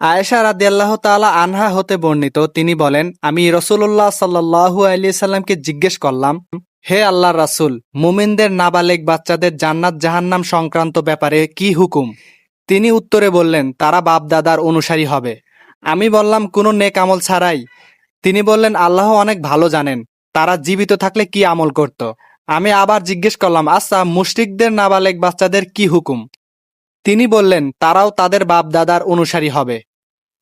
আয়েশা রাদিয়াল্লাহ তাআলা আনহা হতে বর্ণিত, তিনি বলেন, আমি রসুল্লাহ সাল্লাহু আলিয়া সাল্লামকে জিজ্ঞেস করলাম, হে আল্লাহ রাসূল, মুমিনদের নাবালেক বাচ্চাদের জান্নাত জাহান্নাম সংক্রান্ত ব্যাপারে কি হুকুম? তিনি উত্তরে বললেন, তারা বাপদাদার অনুসারী হবে। আমি বললাম, কোনো নেক আমল ছাড়াই। তিনি বললেন, আল্লাহ অনেক ভালো জানেন, তারা জীবিত থাকলে কি আমল করত? আমি আবার জিজ্ঞেস করলাম আচ্ছা মুশরিকদের নাবালেক বাচ্চাদের কি হুকুম? তিনি বললেন, তারাও তাদের বাপ দাদার অনুসারী হবে।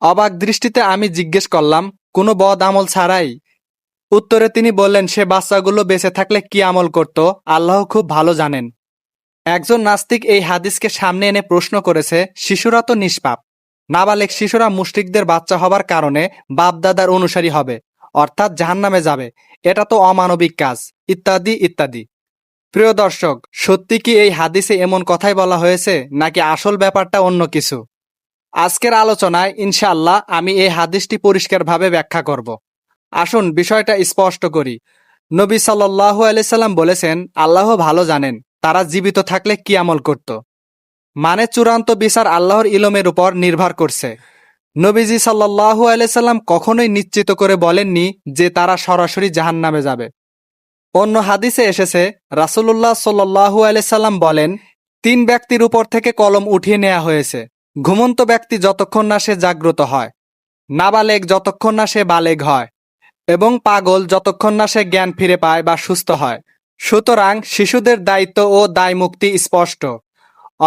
অবাক দৃষ্টিতে আমি জিজ্ঞেস করলাম, কোনো বদ আমল ছাড়াই? উত্তরে তিনি বললেন, সে বাচ্চাগুলো বেঁচে থাকলে কি আমল করত? আল্লাহ খুব ভালো জানেন। একজন নাস্তিক এই হাদিসকে সামনে এনে প্রশ্ন করেছে, শিশুরা তো নিষ্পাপ। নাবালেক শিশুরা মুশরিকদের বাচ্চা হবার কারণে বাপ দাদার অনুসারী হবে, অর্থাৎ জাহান্নামে যাবে। এটা তো অমানবিক কাজ। ইত্যাদি ইত্যাদি। প্রিয় দর্শক, সত্যি কি এই হাদিসে এমন কথাই বলা হয়েছে, নাকি আসল ব্যাপারটা অন্য কিছু? আজকের আলোচনায়, ইনশাআল্লাহ, আমি এই হাদিসটি পরিষ্কারভাবে ব্যাখ্যা করব। আসুন, বিষয়টা স্পষ্ট করি। নবী সাল্লাল্লাহু আলাইহি সাল্লাম বলেছেন, আল্লাহ ভালো জানেন, তারা জীবিত থাকলে কি আমল করত? মানে চূড়ান্ত বিচার আল্লাহর ইলমের উপর নির্ভর করছে। নবীজি সাল্লাল্লাহু আলাইহি সাল্লাম কখনোই নিশ্চিত করে বলেননি যে তারা সরাসরি জাহান্নামে যাবে। অন্য হাদিসে এসেছে, রাসূলুল্লাহ সাল্লাল্লাহু আলাইহি সাল্লাম বলেন, তিন ব্যক্তির উপর থেকে কলম উঠিয়ে নেওয়া হয়েছে। ঘুমন্ত ব্যক্তি যতক্ষণ না সে জাগ্রত হয়, নাবালেগ যতক্ষণ না সে বালেগ হয়, এবং পাগল যতক্ষণ না সে জ্ঞান ফিরে পায় বা সুস্থ হয়। সুতরাং শিশুদের দায়িত্ব ও দায় মুক্তি স্পষ্ট।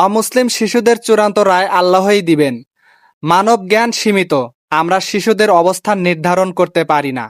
অমুসলিম শিশুদের চূড়ান্ত রায় আল্লাহই দিবেন। মানব জ্ঞান সীমিত, আমরা শিশুদের অবস্থান নির্ধারণ করতে পারি না।